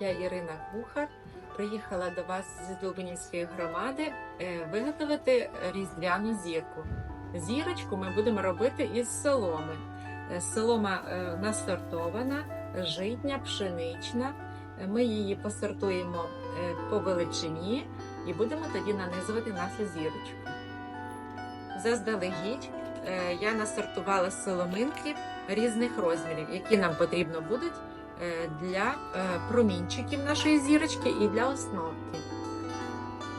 Я Ірина Кухар. Приїхала до вас з Долбинівської громади е, виготовити різдвяну зірку. Зірочку ми будемо робити із соломи. Е, Солома е, насортована, житня, пшенична. Ми її посортуємо по величині і будемо тоді нанизувати нашу зірочку. Заздалегідь я насортувала соломинки різних розмірів, які нам потрібно будуть для е, промінчиків нашої зірочки і для основки.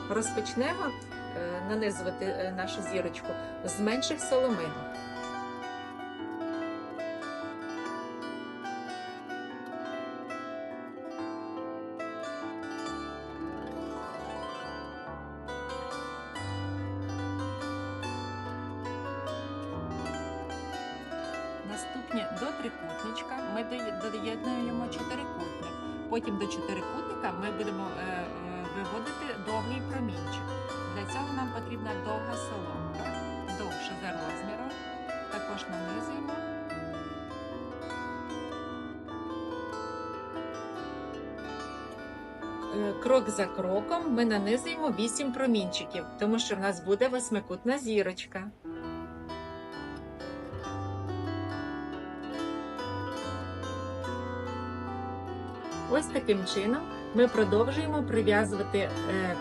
Розпочнемо е, нанизувати е, нашу зірочку з менших соломинок. Наступні до трикутничка ми доєднуємо чотирикутник. Потім до чотирикутника ми будемо е, е, виводити довгий промінчик. Для цього нам потрібна довга соломка, довша за розміром. Також нанизуємо. Е, Крок за кроком ми нанизуємо 8 промінчиків, тому що в нас буде восьмикутна зірочка. Ось таким чином ми продовжуємо прив'язувати, е,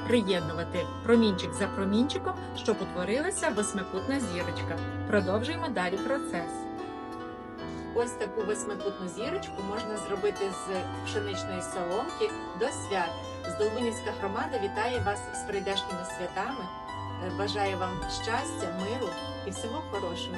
приєднувати промінчик за промінчиком, щоб утворилася восьмикутна зірочка. Продовжуємо далі процес. Ось таку восьмикутну зірочку можна зробити з пшеничної соломки до свят. Здолбунівська громада вітає вас з прийдешніми святами. Е, Бажаю вам щастя, миру і всього хорошого.